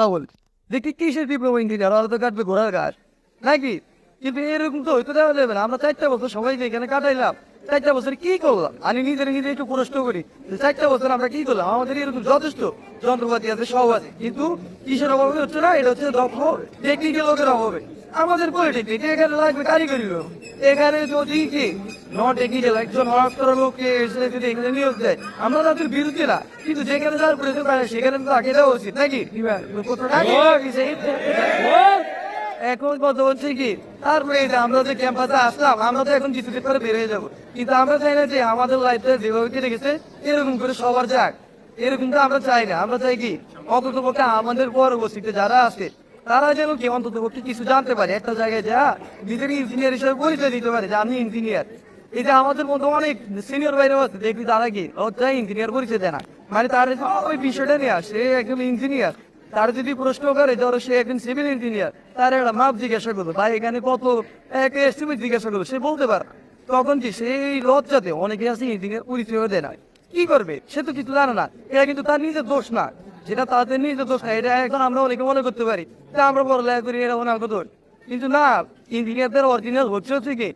তা বল দেখি কিসের ডিপ্লোমা ইঞ্জিনিয়ার ওরা কাটবে ঘোড়ার গাছ নাকি? কিন্তু এরকম তো হইতে দেওয়া যাবে না। আমরা চারটা বছর সবাইকে এখানে কাটাইলাম। চারটা বছর কি করলাম? আমি নিজের নিজে একটু প্রশ্ন করি চারটা বছর আমরা কি করলাম? আমাদের এরকম যথেষ্ট যন্ত্রপাতি আছে, সব আছে। কিন্তু কিসের অভাবে হচ্ছে না? এটা হচ্ছে দক্ষ টেকনিক্যাল লোকের অভাবে। আমাদের পলিটেকনিক এখানে লাগবে কারিগরি এখানে যদি দেয়, আমরা বিরুদ্ধে না, কিন্তু সেখানে তো হচ্ছে কি? তারপরে আমরা আমরা তো এখন যাব। কিন্তু আমরা চাই না যে আমাদের লাইফটা কেটে এরকম করে যাক। এরকম তো আমরা চাই না। আমরা চাই কি? অন্তত আমাদের পরবর্তীতে যারা আছে, তারা যেন কি অন্তত কিছু জানতে পারে। একটা জায়গায় যা নিজের ইঞ্জিনিয়ার হিসেবে পরিচয় দিতে পারে যে আমি ইঞ্জিনিয়ার এটা আমাদের মধ্যে অনেক সিনিয়র বাইরে আছে, দেখবি তারা কি? অধ্যায় ইঞ্জিনিয়ার পরিচয় দেয় না মানে তার ওই বিষয়টা নিয়ে আসে একজন ইঞ্জিনিয়ার তার যদি প্রশ্ন করে, ধরো সে একজন সিভিল ইঞ্জিনিয়ার তার একটা মাপ জিজ্ঞাসা করব ভাই, এখানে কত এক এস্টিমেট জিজ্ঞাসা করব সে বলতে পারে তখন কি সেই লজ্জাতে অনেকে আছে ইঞ্জিনিয়ার পরিচয় দেয় না। কি করবে? সে তো কিছু জানে না। এটা কিন্তু তার নিজের দোষ না। যেটা তাদের নিজের দোষ না, এটা এখন আমরা অনেকে মনে করতে পারি। তা আমরা পড়ালেখা করি এটা অনেক দোষ। কিন্তু না ইঞ্জিনিয়ারদের অরিজিনাল হচ্ছে হচ্ছে কি?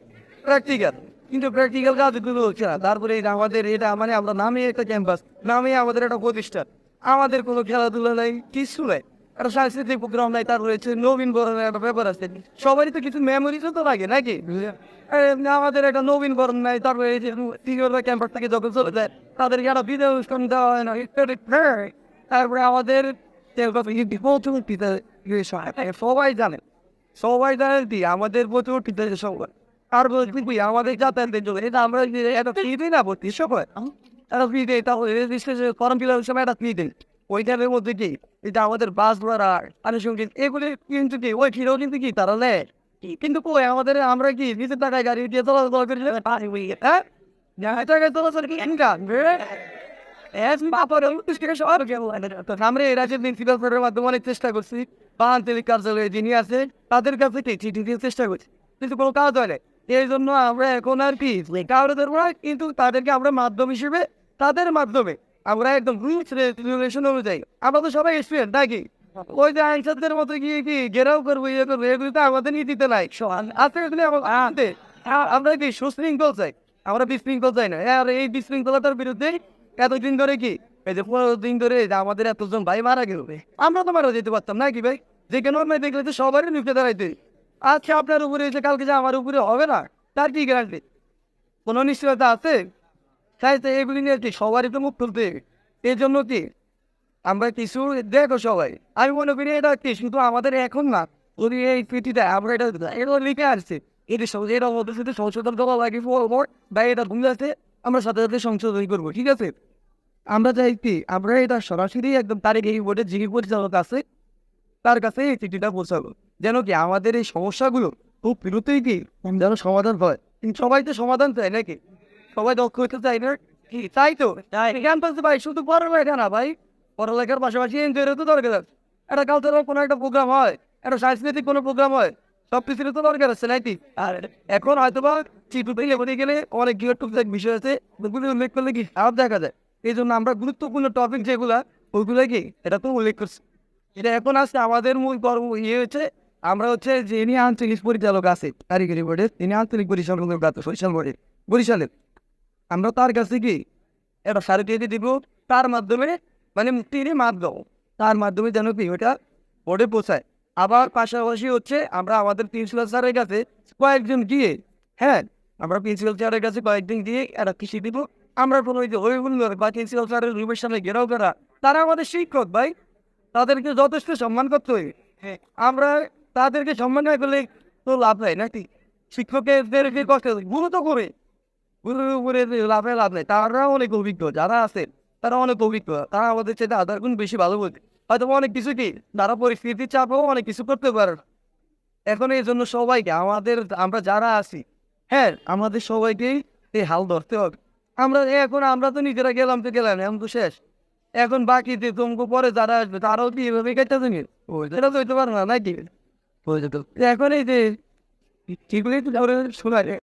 প্র্যাকটিক্যাল কিন্তু প্র্যাকটিক্যাল কাজগুলো হচ্ছে না। তারপরে আমাদের এটা মানে আমরা নামে একটা ক্যাম্পাস নামে আমাদের একটা প্রতিষ্ঠান। আমাদের কোনো খেলাধুলা নাই, কিছু নাই। একটা সাংস্কৃতিক প্রোগ্রাম নাই তার রয়েছে নবীন বরণের একটা ব্যাপার আছে। সবারই তো কিছু মেমোরিজও তো লাগে, নাকি? আমাদের একটা নবীন বরণ নাই, তারপরে এই যে ক্যাম্পাস থেকে যখন চলে যায়, তাদেরকে একটা বিদায় অনুষ্ঠান দেওয়া হয় না। তারপরে আমাদের সবাই জানে সবাই জানে কি আমাদের প্রচুর সংখ্যা আর বলবি আমাদের যাতায়াতের জন্য এটা আমরা যে একটা ফি দিই না ভর্তি সময় একটা ফি দিই তাহলে ফর্ম ফিল আপের সময় একটা ফি দিই ওইটার মধ্যে কি? এটা আমাদের বাস ভাড়া আনুষঙ্গিক এগুলি কিন্তু কি? ওই ফিরেও কিন্তু কি তারা নেয়? কিন্তু কই আমাদের আমরা কি নিজের টাকায় গাড়ি দিয়ে চলাচল করি? হ্যাঁ। টাকায় চলাচল কি? ইনকাম আমরা এই রাজ্যের প্রিন্সিপাল স্যারের মাধ্যমে অনেক চেষ্টা করছি। বা আঞ্চলিক কার্যালয়ে যিনি আছে তাদের কাছে চিঠি চেষ্টা করছি। কিন্তু কোনো কাজ হয় না এই জন্য আমরা এখন আর কি কাউরে ধরবো না কিন্তু তাদেরকে আমরা মাধ্যম হিসেবে, তাদের মাধ্যমে আমরা একদম রুলস রেগুলেশন অনুযায়ী, আমরা তো সবাই স্টুডেন্ট নাকি? ওই যে আইনসারদের মতো গিয়ে কি ঘেরাও করব ইয়ে করব এগুলো তো আমাদের নীতিতে নাই। আজকে আমাদের আমরা কি সুশৃঙ্খল চাই? আমরা বিশৃঙ্খল চাই না। আর এই বিশৃঙ্খলতার বিরুদ্ধে এতদিন ধরে কি, এই যে পনেরো দিন ধরে আমাদের এতজন ভাই মারা গেল আমরা তো মারা যেতে পারতাম নাকি ভাই? যে কেন দেখলে তো সবারই লুকে দাঁড়াইতে। আজকে আপনার উপরে এসে কালকে যে আমার উপরে হবে না, তার কি গ্যারান্টি কোনো নিশ্চয়তা আছে? তাই তো এগুলি নিয়ে সবারই তো মুখ খুলতে। এই জন্য কি? আমরা কিছু দেখো সবাই। আমি মনে করি এটা কি, শুধু আমাদের এখন না, যদি এই পিটিটা আমরা এটা এটা লিখে আসছে এটা এটা মধ্যে সাথে সংশোধন করা লাগে বা এটা ভুল আছে, আমরা সাথে সাথে সংশোধন করব, ঠিক আছে? আমরা চাই কি, আমরা এটা সরাসরি একদম তারিখ এই বোর্ডের যিনি পরিচালক আছে তার কাছে এই চিঠিটা পৌঁছাবো। যেন কি আমাদের এই সমস্যাগুলো খুব বিরুদ্ধেই কি যেন সমাধান হয়। সবাই তো সমাধান চায় নাকি? সবাই দক্ষ হতে চায় না? কি, তাই তো? ক্যাম্পাসে ভাই, শুধু পড়ালেখা না ভাই। পড়ালেখার পাশাপাশি এনজয়ের তো দরকার আছে। একটা কালচারাল কোনো একটা প্রোগ্রাম হয়, একটা সাংস্কৃতিক কোনো প্রোগ্রাম হয় সব কিছুর তো দরকার আছে নাকি আর এখন হয়তো বা চিঠুতে লেবনে গেলে অনেক গিয়ে টুকটাক বিষয় আছে ওগুলো উল্লেখ করলে কি আরও দেখা যায়। এই জন্য আমরা গুরুত্বপূর্ণ টপিক যেগুলা ওইগুলো কি, এটা তো উল্লেখ করছি। এটা এখন আসছে আমাদের মূল কর্ম ইয়ে হচ্ছে আমরা হচ্ছে যিনি আঞ্চলিক পরিচালক আছে কারিগরি বোর্ডের তিনি আঞ্চলিক পরিচালক বরিশাল বোর্ডের বরিশালের আমরা তার কাছে কি একটা সাড়ে দিয়ে দিব তার মাধ্যমে মানে তিনি মাধ্যম তার মাধ্যমে যেন কি ওটা বোর্ডে পৌঁছায়। আবার পাশাপাশি হচ্ছে আমরা আমাদের প্রিন্সিপাল স্যারের কাছে কয়েকজন গিয়ে হ্যাঁ আমরা প্রিন্সিপাল স্যারের কাছে কয়েকদিন গিয়ে একটা কৃষি দিব। আমরা কোনো ওই যে বা প্রিন্সিপাল স্যারের রুমের সামনে ঘেরাও করা। তারা আমাদের শিক্ষক ভাই তাদেরকে যথেষ্ট সম্মান করতে হবে। হ্যাঁ। আমরা তাদেরকে সম্মান না করলে তো লাভ নাই নাকি? শিক্ষকদেরকে কষ্ট গুরু তো করে লাভে লাভ নেই, তারা অনেক অভিজ্ঞ, যারা আছে, তারা অনেক অভিজ্ঞ, তারা আমাদের চেয়ে আধার গুণ বেশি ভালো বলতে হয়তো অনেক কিছু কি, তারা পরিস্থিতির চাপেও অনেক কিছু করতে পারে না। এখন এই জন্য সবাইকে, আমাদের, আমরা যারা আছি হ্যাঁ আমাদের সবাইকেই এই হাল ধরতে হবে। আমরা এখন, আমরা তো নিজেরা গেলাম তো গেলাম, এখন তো শেষ। এখন বাকি যে তোমাকে পরে যারা আসবে, তারাও কি এভাবে কেটে দেবে সেটা তো হইতে পারে না, নাকি? এখন এই যে ঠিকই তো শোনা যায়